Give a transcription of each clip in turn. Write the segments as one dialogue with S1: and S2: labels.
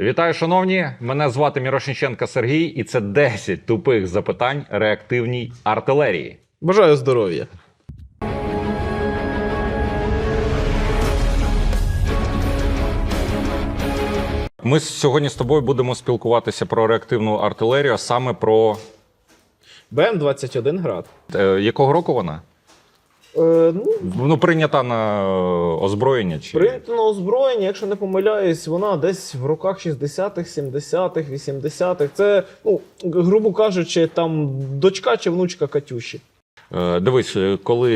S1: Вітаю, шановні! Мене звати Мірошниченко Сергій, і це 10 тупих запитань реактивній артилерії.
S2: Бажаю здоров'я.
S1: Ми сьогодні з тобою будемо спілкуватися про реактивну артилерію, а саме про
S2: БМ-21 град.
S1: е, якого року вона?
S2: Е, ну,
S1: Ну, прийнята на е, озброєння чи
S2: Принтено озброєння, якщо не помиляюсь, вона десь в роках 60-х, 70-х, 80-х. Це, ну, грубо кажучи, там дочка чи внучка Катюші.
S1: Е, Дивись, коли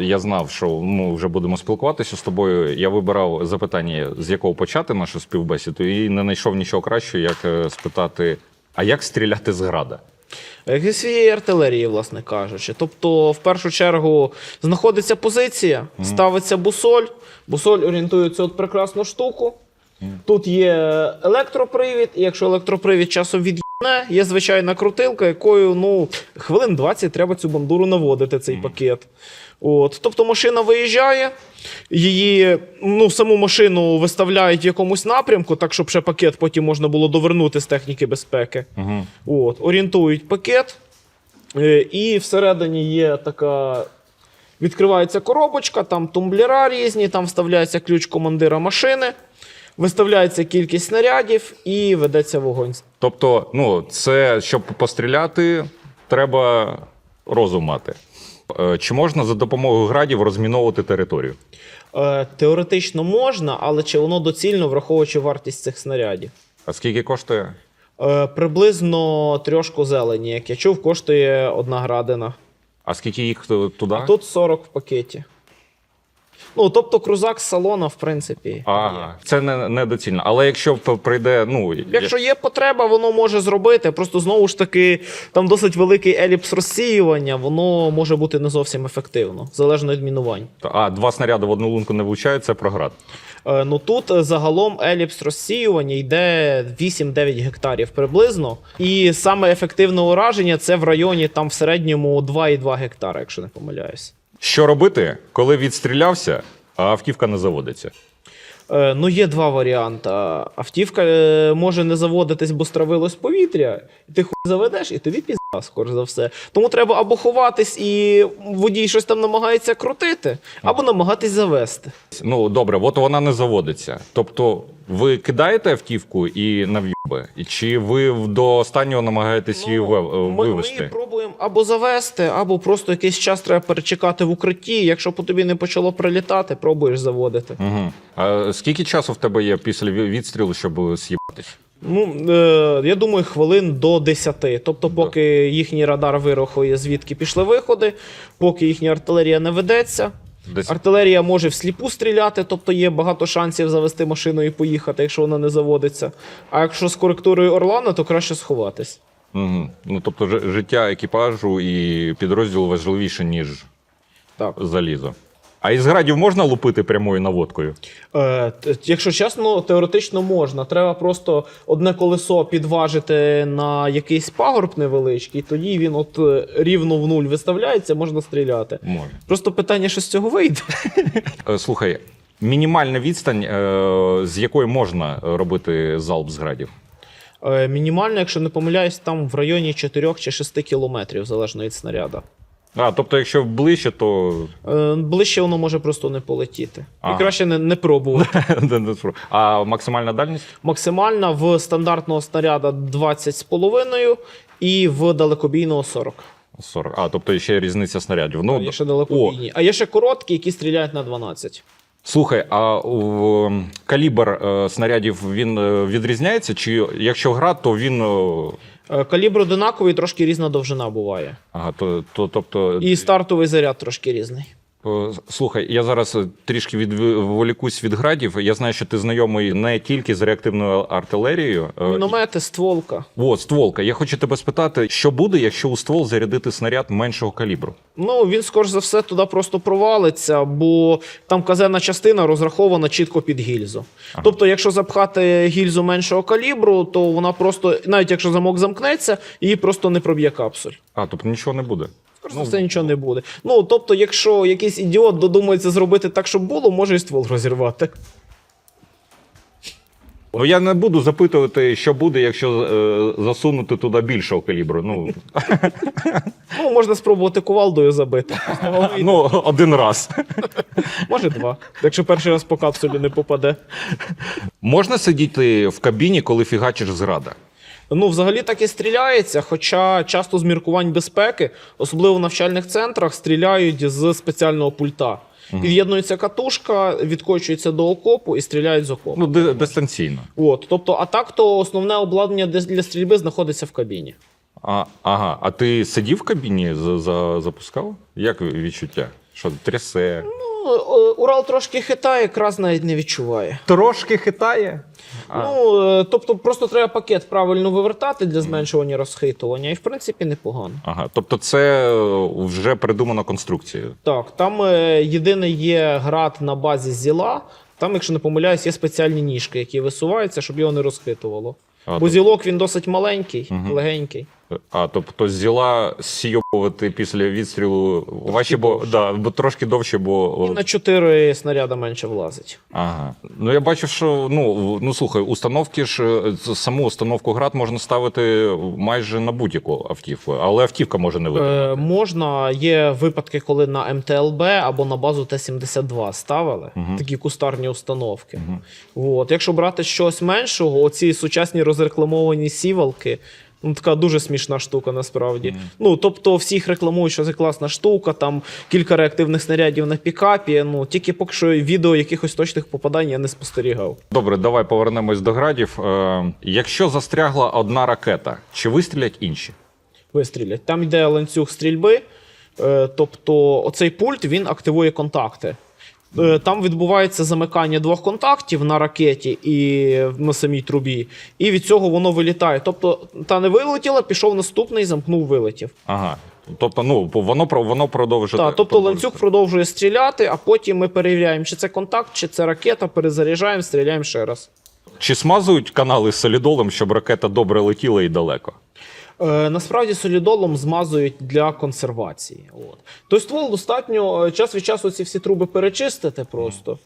S1: я знав, що ми вже будемо спілкуватися з тобою, я вибирав запитання, з якого почати нашу співбесіду, і не знайшов нічого кращого, як е, спитати: а як стріляти з града?
S2: Як і своєї артилерії, власне кажучи. Тобто, в першу чергу, знаходиться позиція, ставиться бусоль, бусоль орієнтується от прекрасну штуку. Тут є електропривід, і якщо електропривід часом від'їне, є звичайна крутилка, якою ну, хвилин 20 треба цю бандуру наводити, цей пакет. От. Тобто машина виїжджає, її ну, саму машину виставляють в якомусь напрямку, так щоб ще пакет потім можна було довернути з техніки безпеки.
S1: Угу.
S2: От, орієнтують пакет, е, і всередині є така. Відкривається коробочка, там тумблера різні, там вставляється ключ командира машини, виставляється кількість снарядів і ведеться вогонь.
S1: Тобто, ну, це щоб постріляти, треба розум мати. Е, Чи можна за допомогою градів розміновувати територію?
S2: Е, теоретично можна, але чи воно доцільно, враховуючи вартість цих снарядів?
S1: А скільки коштує?
S2: Е, приблизно трьошку зелені, як я чув, коштує одна градина.
S1: А скільки їх ту- туди?
S2: А тут 40 в пакеті. Ну, тобто крузак з салона, в принципі. є.
S1: Ага, це не, недоцільно. Але якщо п- прийде, ну
S2: Якщо є потреба, воно може зробити. Просто знову ж таки, там досить великий еліпс розсіювання, воно може бути не зовсім ефективно, залежно від мінувань.
S1: а два снаряди в одну лунку не влучають, це проград.
S2: Е, ну тут е, загалом еліпс розсіювання йде 8-9 гектарів приблизно. І саме ефективне ураження це в районі там в середньому 2,2 гектара, якщо не помиляюсь.
S1: Що робити, коли відстрілявся, а автівка не заводиться?
S2: Е, ну, є два варіанти. Автівка е, може не заводитись, бо стравилось повітря, і ти хуй заведеш, і тобі пізда, скоріш за все. Тому треба або ховатись, і водій щось там намагається крутити, або намагатись завести.
S1: Ну добре, от вона не заводиться. Тобто, ви кидаєте автівку і нав'юби, чи ви до останнього намагаєтесь її ве-
S2: Ну, ми, ми
S1: вивести?
S2: її пробуємо або завести, або просто якийсь час треба перечекати в укритті. Якщо по тобі не почало прилітати, пробуєш заводити.
S1: Угу. А скільки часу в тебе є після ві- відстрілу, щоб з'їбатись?
S2: Ну, е, я думаю, хвилин до 10. Тобто, поки їхній радар вирахує, звідки пішли виходи, поки їхня артилерія не ведеться.
S1: Десь
S2: Артилерія може всліпу стріляти, тобто є багато шансів завести машину і поїхати, якщо вона не заводиться. А якщо з коректурою Орлана, то краще сховатись.
S1: угу. ну тобто, життя екіпажу і підрозділу важливіше, ніж
S2: Так.
S1: залізо. А із градів можна лупити прямою наводкою?
S2: Е, якщо чесно, теоретично можна. Треба просто одне колесо підважити на якийсь пагорб невеличкий, тоді він от е, рівно в нуль виставляється, можна стріляти.
S1: Можна.
S2: Просто питання, що з цього вийде.
S1: Е, Слухай, мінімальна відстань, е, з якої можна робити залп з градів?
S2: Е, Мінімально, якщо не помиляюсь, там в районі 4 чи 6 кілометрів, залежно від снаряда.
S1: А, тобто, якщо ближче, то.
S2: Е, Ближче воно може просто не полетіти.
S1: Ага.
S2: І краще не, не пробувати.
S1: а максимальна дальність?
S2: Максимальна в стандартного снаряда 20,5 і в далекобійного 40.
S1: 40. А, тобто ще різниця снарядів. Ну,
S2: Є ще
S1: о,
S2: далекобійні. А є ще короткі, які стріляють на 12.
S1: слухай, а калібр е, снарядів він е, відрізняється? Чи якщо град, то він. Е,
S2: Калібр одинаковий, трошки різна довжина буває.
S1: Ага, то, то, тобто,
S2: І стартовий заряд трошки різний.
S1: Е, Слухай, я зараз е, трішки відволікусь від градів. Я знаю, що ти знайомий не тільки з реактивною артилерією. Е,
S2: Міномети, стволка.
S1: О, стволка. Я хочу тебе спитати, що буде, якщо у ствол зарядити снаряд меншого калібру?
S2: Ну, він, скоріш за все, туди просто провалиться, бо там казенна частина розрахована чітко під гільзу. Тобто, якщо запхати гільзу меншого калібру, то вона просто, навіть якщо замок замкнеться, її просто не проб'є капсуль.
S1: А, тобто нічого не буде.
S2: Скоріш за все, нічого не буде. Ну, тобто, якщо якийсь ідіот додумається зробити так, щоб було, може і ствол розірвати.
S1: Ну я не буду запитувати, що буде, якщо е, засунути туди більшого калібру. Ну,
S2: Ну, можна спробувати кувалдою забити.
S1: ну один раз.
S2: Може два. Якщо перший раз по капсулі не попаде.
S1: Можна сидіти в кабіні, коли фігачиш зрада.
S2: Ну, взагалі так і стріляється, хоча часто з міркувань безпеки, особливо в навчальних центрах, стріляють з спеціального пульта. Під'єднується катушка, відкочується до окопу і стріляють з окопу.
S1: Ну, ди- дистанційно.
S2: От, тобто, а так то основне обладнання для- для стрільби знаходиться в кабіні.
S1: А, ага, а ти сидів в кабіні, за, за, запускав? Як відчуття? Що трясе?
S2: Ну, е, Урал трошки хитає, якраз навіть не відчуває.
S1: Трошки хитає. А.
S2: Ну, е, тобто, просто треба пакет правильно вивертати для зменшування розхитування, і в принципі непогано.
S1: Ага, тобто це е, вже придумано конструкцією.
S2: Так, там е, єдиний є град на базі зіла. Там, якщо не помиляюсь, є спеціальні ніжки, які висуваються, щоб його не розхитувало.
S1: А,
S2: Бо
S1: то-
S2: зілок він досить маленький,
S1: Мгм.
S2: легенький.
S1: А, тобто зіла сійобувати після відстрілу важче, бо, да, бо трошки довше, бо.
S2: І на 4 снаряда менше влазить.
S1: Ага. Ну я бачив, що ну, ну слухай, установки ж е, саму установку град можна ставити майже на будь-яку автівку, але автівка може не витримати.
S2: Е, можна, є випадки, коли на МТЛБ або на базу Т-72 ставили
S1: Мгм.
S2: такі кустарні установки.
S1: Мгм.
S2: От. Якщо брати щось меншого, оці сучасні розрекламовані сівалки. Ну, така дуже смішна штука насправді. Ну, тобто, всі їх рекламують, що це класна штука, там кілька реактивних снарядів на пікапі. Ну, тільки поки що відео якихось точних попадань я не спостерігав.
S1: Добре, давай повернемось до градів. Е, якщо застрягла одна ракета, чи вистрілять інші?
S2: Вистрілять. Там йде ланцюг стрільби, е, тобто оцей пульт він активує контакти. Е, Там відбувається замикання двох контактів на ракеті і на самій трубі, і від цього воно вилітає. Тобто, та не вилетіла, пішов наступний, замкнув, вилетів.
S1: Ага. Тобто, ну воно про воно продовжує.
S2: Так, тобто ланцюг продовжує стріляти, а потім ми перевіряємо, чи це контакт, чи це ракета, перезаряджаємо, стріляємо ще раз.
S1: Чи смазують канали солідолом, щоб ракета добре летіла і далеко?
S2: Е, насправді солідолом змазують для консервації. От. Той ствол достатньо е, час від часу ці всі труби перечистити просто.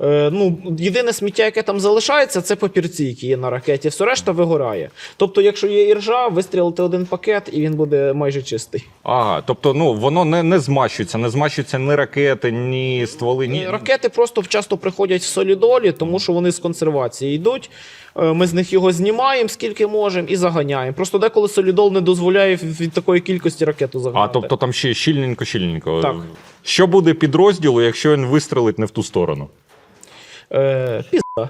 S2: Е, ну, єдине сміття, яке там залишається, це папірці, які є на ракеті. Все решта вигорає. Тобто, якщо є іржа, вистрілити один пакет, і він буде майже чистий.
S1: Ага, тобто, ну воно не, не змащується, не змащуються ні ракети, ні стволи, ні.
S2: Ні, ракети просто часто приходять в солідолі, тому що вони з консервації йдуть. Е, Ми з них його знімаємо скільки можемо і заганяємо. Просто деколи солідол не дозволяє від від такої кількості ракету заганяти.
S1: А тобто там ще щільненько, щільненько.
S2: Так.
S1: Що буде підрозділу, якщо він вистрелить не в ту сторону?
S2: Е, пізда.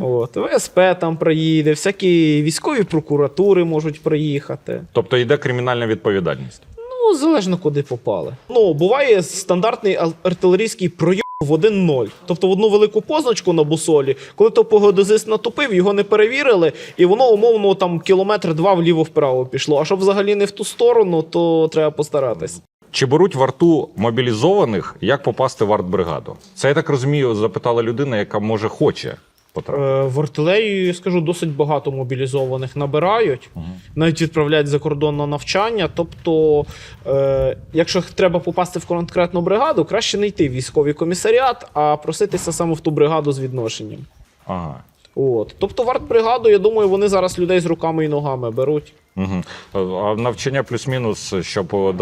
S2: От, ВСП там проїде, всякі військові прокуратури можуть приїхати.
S1: Тобто йде кримінальна відповідальність.
S2: Ну, залежно куди попали. Ну, буває стандартний ал- артилерійський пройом в 1-0. Тобто в одну велику позначку на бусолі, коли то погодозист натупив, його не перевірили, і воно умовно там кілометр два вліво-вправо пішло. А щоб взагалі не в ту сторону, то треба постаратись.
S1: Чи беруть в арту мобілізованих, як попасти в артбригаду? Це я так розумію, запитала людина, яка може хоче потрапити.
S2: Е, В артилерію, я скажу, досить багато мобілізованих набирають, навіть відправляють за кордон на навчання. Тобто, е, якщо треба попасти в конкретну бригаду, краще не йти в військовий комісаріат, а проситися саме в ту бригаду з відношенням.
S1: Ага.
S2: От. Тобто, в артбригаду, я думаю, вони зараз людей з руками і ногами беруть.
S1: Угу. А навчання плюс-мінус, щоб е,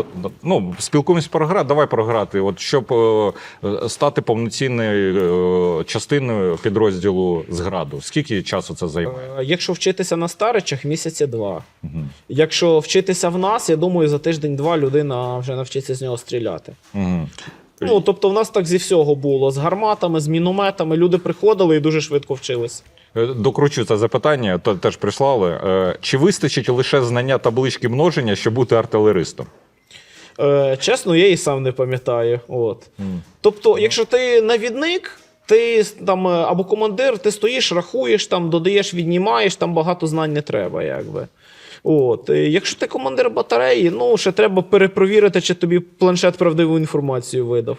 S1: ну, спілкуємось про гра, давай програти. От щоб е, стати повноцінною е, частиною підрозділу з граду. Скільки часу це займає?
S2: Якщо вчитися на старичах, місяці два. Якщо вчитися в нас, я думаю, за тиждень-два людина вже навчиться з нього стріляти.
S1: Угу.
S2: Ну, тобто, в нас так зі всього було: з гарматами, з мінометами. Люди приходили і дуже швидко вчились.
S1: Е, Докручу це запитання, то теж прислали. Е, Чи вистачить лише знання таблички множення, щоб бути артилеристом?
S2: Е, чесно, я і сам не пам'ятаю. От. Тобто, якщо ти навідник, ти там е, або командир, ти стоїш, рахуєш, там, додаєш, віднімаєш, там багато знань не треба, якби. От. Якщо ти командир батареї, ну ще треба перепровірити, чи тобі планшет правдиву інформацію видав.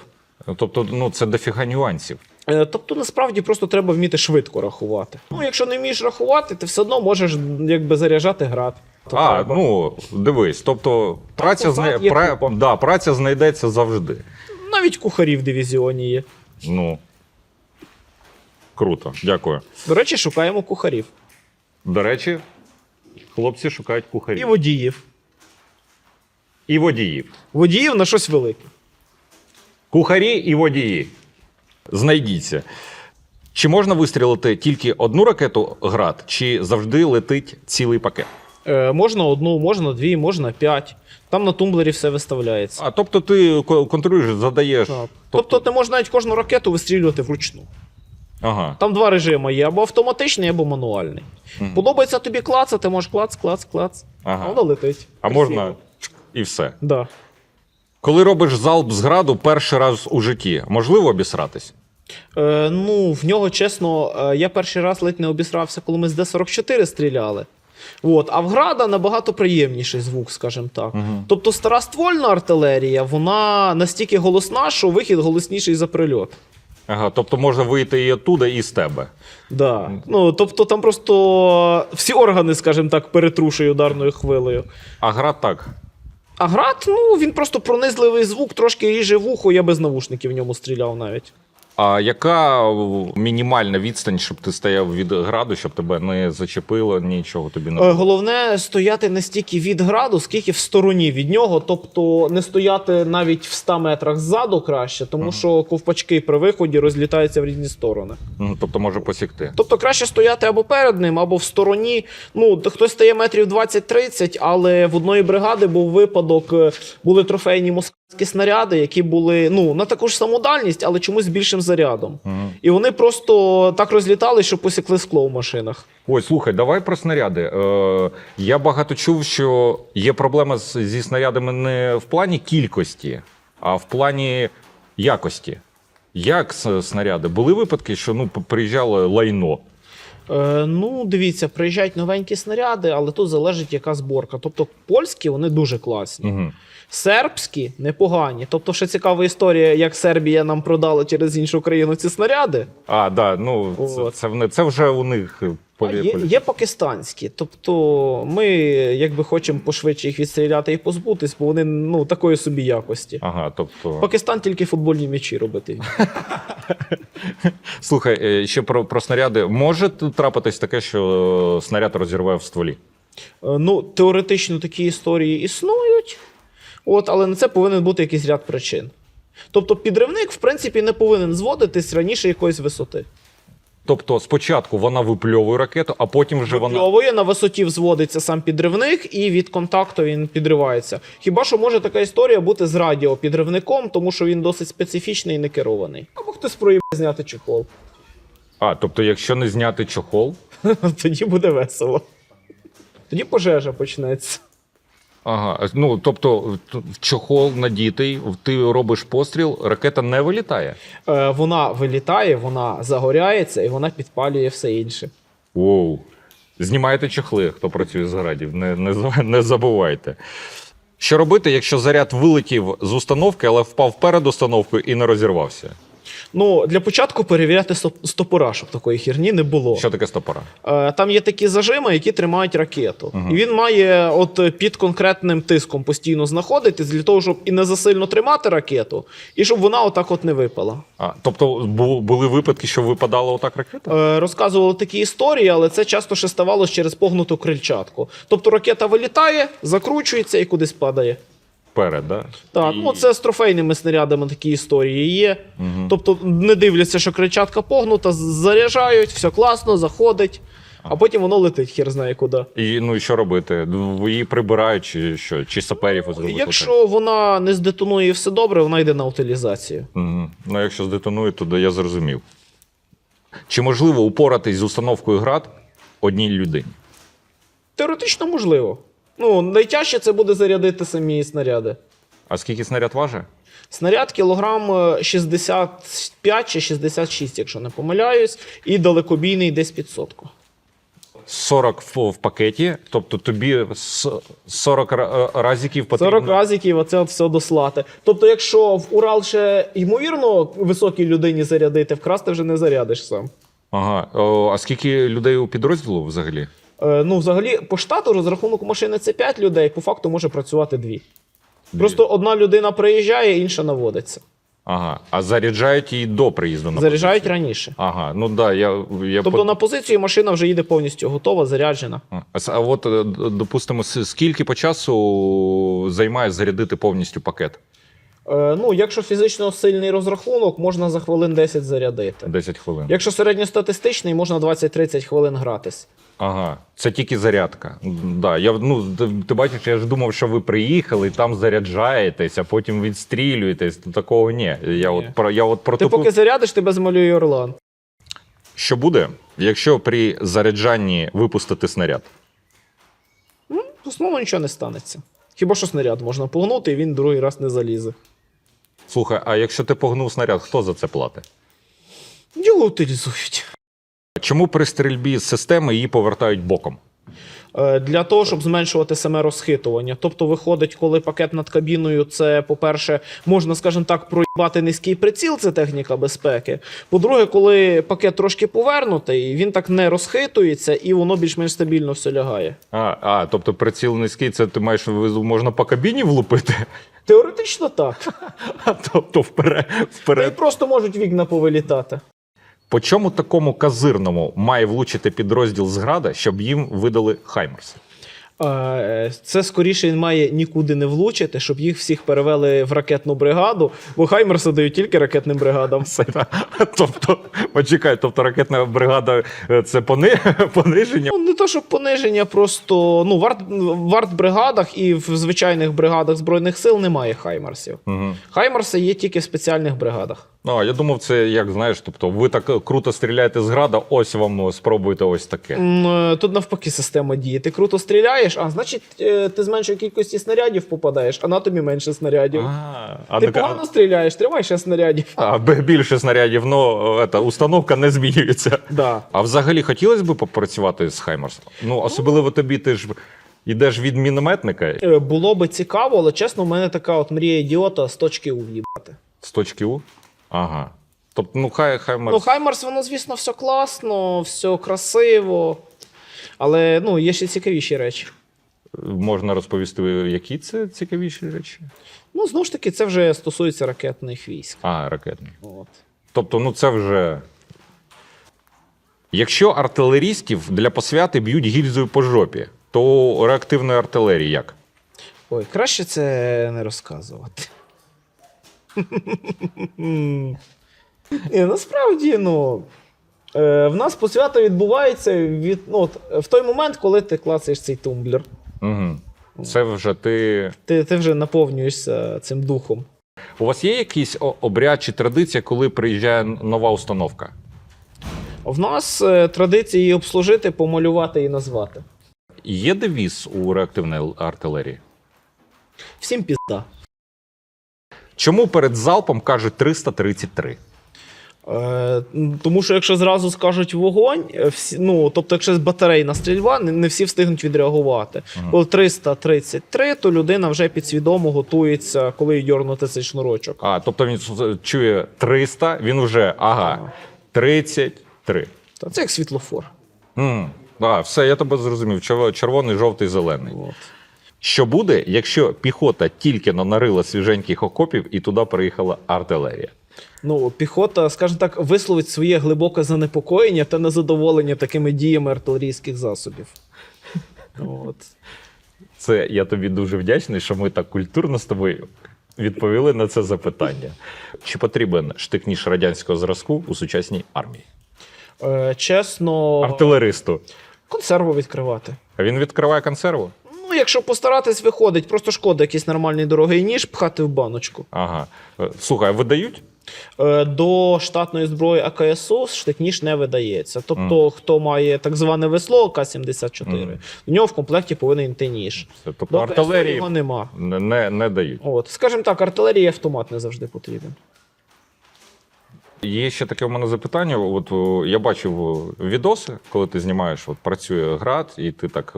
S1: Тобто, ну це дофіга нюансів.
S2: Е, Тобто, насправді просто треба вміти швидко рахувати. Ну, якщо не вмієш рахувати, ти все одно можеш якби заряджати град. То
S1: а,
S2: треба.
S1: ну дивись, тобто праця, зна... пра... да, праця знайдеться завжди.
S2: Навіть кухарі в дивізіоні є.
S1: Ну. Круто, дякую.
S2: До речі, шукаємо кухарів
S1: До речі, хлопці шукають кухарів.
S2: і водіїв.
S1: І водіїв.
S2: Водіїв на щось велике.
S1: Кухарі і водії. Знайдіться. Чи можна вистрілити тільки одну ракету град, чи завжди летить цілий пакет?
S2: Е, можна одну, можна дві, можна п'ять. Там на тумблері все виставляється.
S1: А тобто ти ко- контролюєш, задаєш.
S2: Так. Тобто ти можеш навіть кожну ракету вистрілювати вручну.
S1: Ага.
S2: Там два режими є: або автоматичний, або мануальний. Подобається тобі клацати, можеш клац, клац, клац.
S1: Ага.
S2: Воно летить.
S1: А можна і все.
S2: Да.
S1: Коли робиш залп з граду перший раз у житті, можливо обісратись?
S2: Е, ну, в нього, чесно, е, я перший раз ледь не обісрався, коли ми з Д-44 стріляли. От. А в града набагато приємніший звук, скажімо так. Тобто стара ствольна артилерія, вона настільки голосна, що вихід голосніший за прильот.
S1: Ага, тобто можна вийти і оттуда, і з тебе.
S2: Да. Ну, тобто там просто всі органи, скажімо так, перетрушує ударною хвилею.
S1: А град так.
S2: А град, ну, він просто пронизливий звук, трошки ріже вухо, я без навушників в ньому стріляв навіть.
S1: А яка мінімальна відстань, щоб ти стояв від граду, щоб тебе не зачепило, нічого тобі не
S2: Е, Головне стояти не стільки від граду, скільки в стороні від нього. Тобто не стояти навіть в 100 метрах ззаду краще, тому що ковпачки при виході розлітаються в різні сторони.
S1: Тобто може посікти.
S2: Тобто краще стояти або перед ним, або в стороні. Ну, хтось стає метрів 20-30, але в одної бригади був випадок, е, були трофейні москальські снаряди, які були ну, на таку ж саму дальність, але чомусь з більшим зарядом. І вони просто так розлітали, що посікли скло в машинах.
S1: Ой, слухай, давай про снаряди. Е, я багато чув, що є проблема з, зі снарядами не в плані кількості, а в плані якості. Як снаряди? Були випадки, що ну, приїжджало лайно.
S2: Е, ну, дивіться, приїжджають новенькі снаряди, але тут залежить яка зборка. Тобто польські вони дуже класні.
S1: Угу.
S2: Сербські непогані. Тобто, ще цікава історія, як Сербія нам продала через іншу країну ці снаряди.
S1: А, да, ну це, це, в це вже у них е,
S2: А
S1: полі,
S2: є,
S1: полі-
S2: є пакистанські. Тобто, ми якби хочемо пошвидше їх відстріляти і позбутись, бо вони ну, такої собі якості.
S1: Ага, тобто.
S2: Пакистан тільки футбольні м'ячі робити.
S1: Слухай, е, ще про, про снаряди. Може трапитись таке, що снаряд розірве в стволі?
S2: Е, Ну, теоретично такі історії існують, от, але на це повинен бути якийсь ряд причин. Тобто, підривник, в принципі, не повинен зводитись раніше якоїсь висоти.
S1: Тобто спочатку вона випльовує ракету, а потім вже вона.
S2: Пльовує, на висоті взводиться сам підривник, і від контакту він підривається. Хіба що може така історія бути з радіопідривником, тому що він досить специфічний і не керований. Або хтось проїбе зняти чехол.
S1: А, тобто, якщо не зняти чохол,
S2: Тоді буде весело. Тоді пожежа почнеться.
S1: Ага, ну тобто чохол надітий, ти робиш постріл, ракета не вилітає.
S2: Е, вона вилітає, вона загоряється і вона підпалює все інше.
S1: Воу. Знімайте чохли, хто працює з градів, не, не, не забувайте. Що робити, якщо заряд вилетів з установки, але впав перед установкою і не розірвався?
S2: Ну, для початку перевіряти стоп- стопора, щоб такої херні не було.
S1: Що таке стопора?
S2: Е, Там є такі зажими, які тримають ракету. І він має от під конкретним тиском постійно знаходитись для того, щоб і не засильно тримати ракету, і щоб вона отак от не випала.
S1: А, тобто були випадки, що випадала отак ракета?
S2: Е, Розказували такі історії, але це часто ще ставалося через погнуту крильчатку. Тобто ракета вилітає, закручується і кудись падає.
S1: Перед, да?
S2: Так,
S1: І-
S2: ну це з трофейними снарядами такі історії є. Тобто не дивляться, що крильчатка погнута, заряджають, все класно, заходить, а потім воно летить, хер знає куди.
S1: І, ну і що робити? Ну, Її прибирають, чи що? Чи саперів викликають?
S2: Якщо вона не здетонує і все добре, вона йде на утилізацію.
S1: Мгм. Ну, якщо здетонує, то я зрозумів. Чи можливо упоратись з установкою град одній людині?
S2: Теоретично можливо. Ну, найтяжче це буде зарядити самі снаряди.
S1: А скільки снаряд важить?
S2: Снаряд кілограм е, 65 чи 66, якщо не помиляюсь, і далекобійний десь під сотку.
S1: 40 в, в пакеті, тобто тобі с- 40 ра- е, разиків потрібно.
S2: 40 разиків оце от все дослати. Тобто, якщо в Урал ще ймовірно високій людині зарядити, вкрасти вже не зарядиш сам.
S1: Ага. О, а скільки людей у підрозділу взагалі?
S2: Е, ну, взагалі, по штату розрахунок машини це 5 людей, по факту може працювати 2. Просто одна людина приїжджає, інша наводиться.
S1: Ага. А заряджають її до приїзду на
S2: Заряджають
S1: позицію?
S2: раніше.
S1: Ага, ну да, я, я
S2: Тобто
S1: под-
S2: на позицію машина вже їде повністю готова, заряджена.
S1: А, А от, е, допустимо, скільки по часу займає зарядити повністю пакет?
S2: Е, ну, якщо фізично сильний розрахунок, можна за хвилин 10 зарядити.
S1: 10 хвилин.
S2: Якщо середньостатистичний, можна 20-30 хвилин гратись.
S1: Ага, це тільки зарядка. Да, я, ну, ти, бачиш, я ж думав, що ви приїхали, там заряджаєтесь, а потім відстрілюєтесь. Ну, Такого ні. Я
S2: Ні.
S1: от про я от про
S2: Ти
S1: таку-
S2: поки зарядиш, тебе змалює Орлан.
S1: Що буде, якщо при заряджанні випустити снаряд?
S2: В основному нічого не станеться. Хіба що снаряд можна погнути, і він другий раз не залізе.
S1: Слухай, а якщо ти погнув снаряд, хто за це платить?
S2: Його утилізують.
S1: Чому при стрільбі з системи її повертають боком?
S2: Е, Для того, щоб зменшувати саме розхитування. Тобто, виходить, коли пакет над кабіною, це, по-перше, можна, скажімо так, проїбати низький приціл, це техніка безпеки. По-друге, коли пакет трошки повернутий, він так не розхитується і воно більш-менш стабільно все лягає.
S1: А, а тобто приціл низький, це ти маєш можна по кабіні влупити?
S2: Теоретично так.
S1: А тобто вперед.
S2: Та й просто можуть вікна повилітати.
S1: По чому такому казирному має влучити підрозділ зграда, щоб їм видали Хаймерси?
S2: Це скоріше він має нікуди не влучити, щоб їх всіх перевели в ракетну бригаду, бо Хаймерси дають тільки ракетним бригадам.
S1: Тобто, почекай, тобто ракетна бригада е, це пони- пониження.
S2: Ну, не то, щоб пониження, просто ну, в, арт, в артбригадах і в звичайних бригадах Збройних сил немає хаймерсів.
S1: Угу.
S2: Хаймерси є тільки в спеціальних бригадах.
S1: Ну, а я думав, це як знаєш, тобто ви так круто стріляєте з града, ось вам спробуйте ось таке.
S2: Е, Тут навпаки система діє. Ти круто стріляєш, а значить, е, ти з меншої кількості снарядів попадаєш, а на тобі менше снарядів.
S1: А, а,
S2: ти
S1: така-
S2: погано стріляєш, тримай ще снарядів.
S1: а б- більше снарядів, ну е, установка не змінюється.
S2: Да.
S1: А взагалі хотілося б попрацювати з Хаймерсом? Ну, особливо тобі, ти ж йдеш від мінометника
S2: Е, Було би цікаво, але чесно, в мене така от мрія ідіота з точки У в'їбати.
S1: з точки У. Ага. Тобто, ну, хай Хаймерс.
S2: Ну, Хаймарс, воно, звісно, все класно, все красиво. Але ну, є ще цікавіші речі.
S1: Можна розповісти, які це цікавіші речі?
S2: Ну, знову ж таки, це вже стосується ракетних військ.
S1: А, ракетні.
S2: От.
S1: Тобто, ну це вже. Якщо артилерістів для посвяти б'ють гільзою по жопі, то реактивної артилерії як?
S2: Ой, краще це не розказувати. Насправді, ну. Е, В нас посвята відбувається від, ну, от, в той момент, коли ти клацаєш цей тумблер.
S1: Угу. Це вже ти.
S2: Ти, ти вже наповнюєшся цим духом.
S1: У вас є якийсь обряд чи традиція, коли приїжджає нова установка?
S2: В нас е, традиція її обслужити, помалювати і назвати.
S1: Є девіз у реактивної артилерії?
S2: Всім пізда.
S1: Чому перед залпом кажуть 333?
S2: Е, тому що якщо зразу скажуть вогонь, е, всі, ну, тобто, якщо батарейна стрільба, не, не всі встигнуть відреагувати. Коли 333, то людина вже підсвідомо готується, коли дьорнути цей шнурочок.
S1: А, тобто він чує 300, він вже ага, 33.
S2: Та це як світлофор.
S1: М, А, все, я тебе зрозумів. Червоний, жовтий, зелений.
S2: От.
S1: Що буде, якщо піхота тільки нарила свіженьких окопів і туди приїхала артилерія?
S2: Ну, піхота, скажімо так, висловить своє глибоке занепокоєння та незадоволення такими діями артилерійських засобів. От.
S1: Це я тобі дуже вдячний, що ми так культурно з тобою відповіли на це запитання. Чи потрібен штик-ніж радянського зразку у сучасній армії?
S2: Е, чесно,
S1: Артилеристу.
S2: консерву відкривати.
S1: А він відкриває консерву?
S2: Ну, якщо постаратись, виходить, просто шкода якийсь нормальний дорогий ніж пхати в баночку.
S1: Ага. Е, Слухай, а видають?
S2: Е, До штатної зброї АКСУ штик-ніж не видається. Тобто, хто має так зване весло К-74,
S1: Мгм.
S2: в нього в комплекті повинен йти ніж.
S1: Тобто
S2: До
S1: артилерії
S2: його нема.
S1: не, не, не дають.
S2: От, скажімо так, артилерії автомат не завжди потрібен.
S1: Є ще таке у мене запитання. От я бачив відоси, коли ти знімаєш, от працює град, і ти так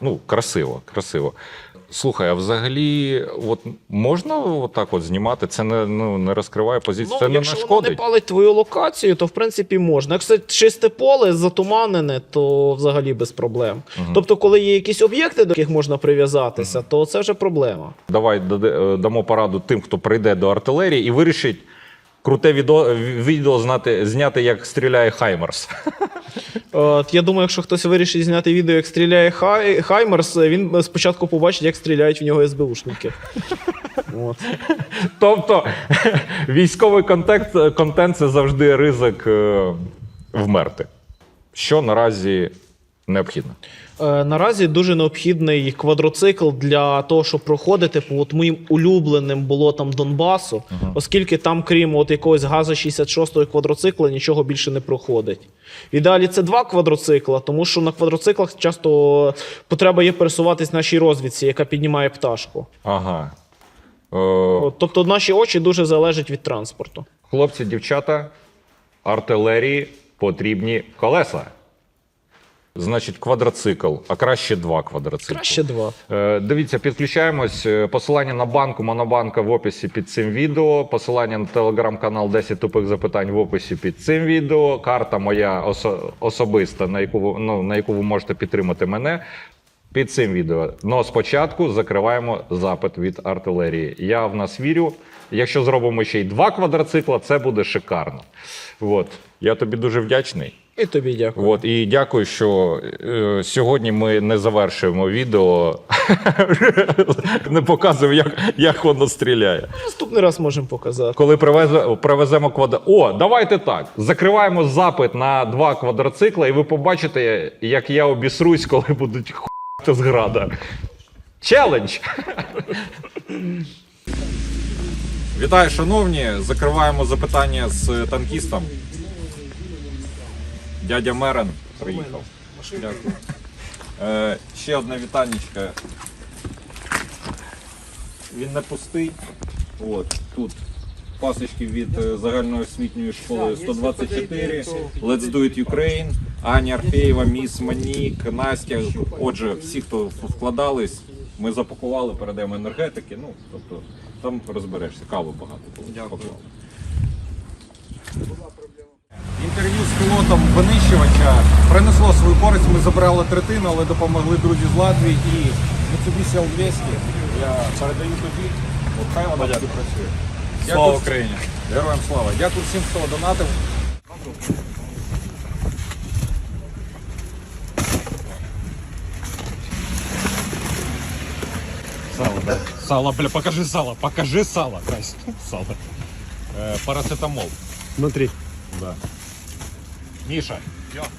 S1: Ну, красиво, красиво. Слухай, а взагалі, от можна отак от знімати? Це не, ну, не розкриває позицію, це не
S2: якщо
S1: нашкодить.
S2: не палить твою локацію, то в принципі можна. Якщо чисте поле, затуманене, то взагалі без проблем. Тобто, коли є якісь об'єкти, до яких можна прив'язатися, то це вже проблема.
S1: Давай е, дамо пораду тим, хто прийде до артилерії і вирішить круте відео, відео знати, зняти, як стріляє Хаймерс.
S2: От, я думаю, якщо хтось вирішить зняти відео, як стріляє Хай... Хаймерс, він спочатку побачить, як стріляють в нього СБУшники. От.
S1: Тобто військовий контент, контент це завжди ризик е, вмерти. Що наразі необхідно.
S2: Е, Наразі дуже необхідний квадроцикл для того, щоб проходити по от моїм улюбленим болотам Донбасу, оскільки там, крім от якогось газа 66-го квадроцикла, нічого більше не проходить. В ідеалі це два квадроцикла, тому що на квадроциклах часто потреба є пересуватись нашій розвідці, яка піднімає пташку.
S1: Ага. Е,
S2: От, тобто наші очі дуже залежать від транспорту.
S1: хлопці, дівчата, артилерії потрібні колеса. Значить, квадроцикл, а краще два квадроцикли.
S2: Краще два.
S1: Е, Дивіться, підключаємось. Е, Посилання на банку Монобанка в описі під цим відео. Посилання на телеграм-канал 10 тупих запитань в описі під цим відео. Карта моя осо- особиста, на яку, ну, на яку ви можете підтримати мене. Під цим відео. Но спочатку закриваємо запит від артилерії. Я в нас вірю. Якщо зробимо ще й два квадроцикла, це буде шикарно. От. Я тобі дуже вдячний.
S2: І тобі дякую.
S1: От, і дякую, що е, сьогодні ми не завершуємо відео, не показуємо, як, як воно стріляє.
S2: Наступний раз можемо показати.
S1: Коли привезе, привеземо квадро... О, давайте так. Закриваємо запит на два квадроцикла, і ви побачите, як я обісрусь, коли будуть хуяти з града. Челендж! Вітаю, шановні. Закриваємо запитання з танкістом. Дядя Мерен приїхав. Дякую. Е, ще одне вітаннячко. Він не пустий. От тут пасочки від е, загальноосвітньої школи 124, Let's Do It Ukraine, Аня Арфеєва, Міс Манік, Настя. Отже, всі, хто вкладались, ми запакували, передаємо енергетики. Ну, тобто там розберешся. Кави багато було. Дякую. Інтерв'ю з пілотом винищувача принесло свою користь. Ми забрали третину, але допомогли друзі з Латвії і Mitsubishi L200. Я передаю тобі. От хай вона тобі працює. Слава Україні! Героям слава! Дякую всім, хто донатив. Сало, да? Сало, бля, покажи сало, покажи сало, Кась. Сало. Е, парацетамол.
S3: Внутри.
S1: Да. Міша,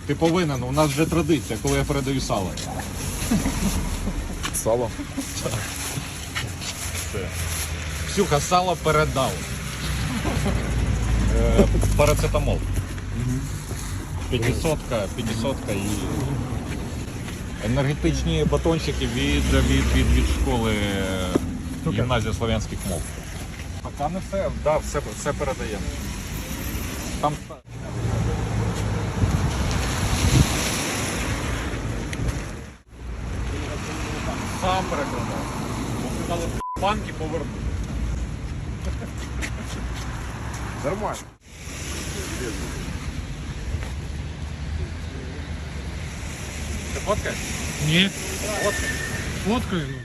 S1: ти повинен, у нас вже традиція, коли я передаю сало.
S3: Сало.
S1: Ксюха, сало передав. Е, парацетамол. 500, 500 і енергетичні батончики від, від, від, від школи е, гімназії слов'янських мов. Поки не все, да, все, все передаємо. Там сам перекладав. Бо сказали, банки повернути.
S3: Нормально.
S1: Ти фоткаєш?
S4: Ні. Фоткаю. ну.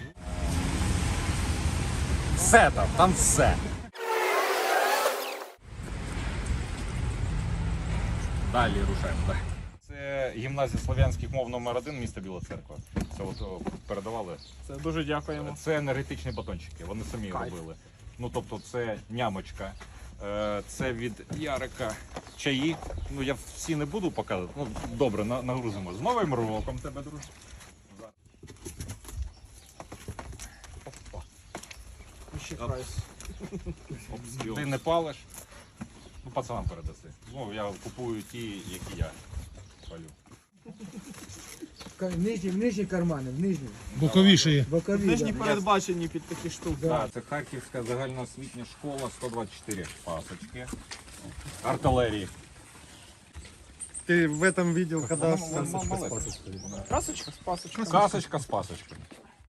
S1: Все там, там все. Далі рушаємо. Це гімназія слов'янських мов номер 1 міста Біла Церква. Це от о, передавали.
S2: Це дуже дякуємо.
S1: Це енергетичні батончики, вони самі робили. Ну тобто це нямочка. Е, Це від Ярика чаї. Ну я всі не буду показувати. Ну добре, на- нагрузимо. З новим роком тебе, друже. Ти не палиш. Ну, пацанам передаси. Ну, я купую ті, які я палю.
S5: В нижні, в нижні кармани, в нижні.
S4: Боковіше є.
S5: Бокові.
S2: Нижні
S5: да.
S2: передбачені під такі штуки.
S1: Да, це Харківська загальноосвітня школа 124 пасочки. Артилерії.
S3: Ты в этом видел, когда
S2: Красочка з пасочками.
S1: Касочка з пасочкою.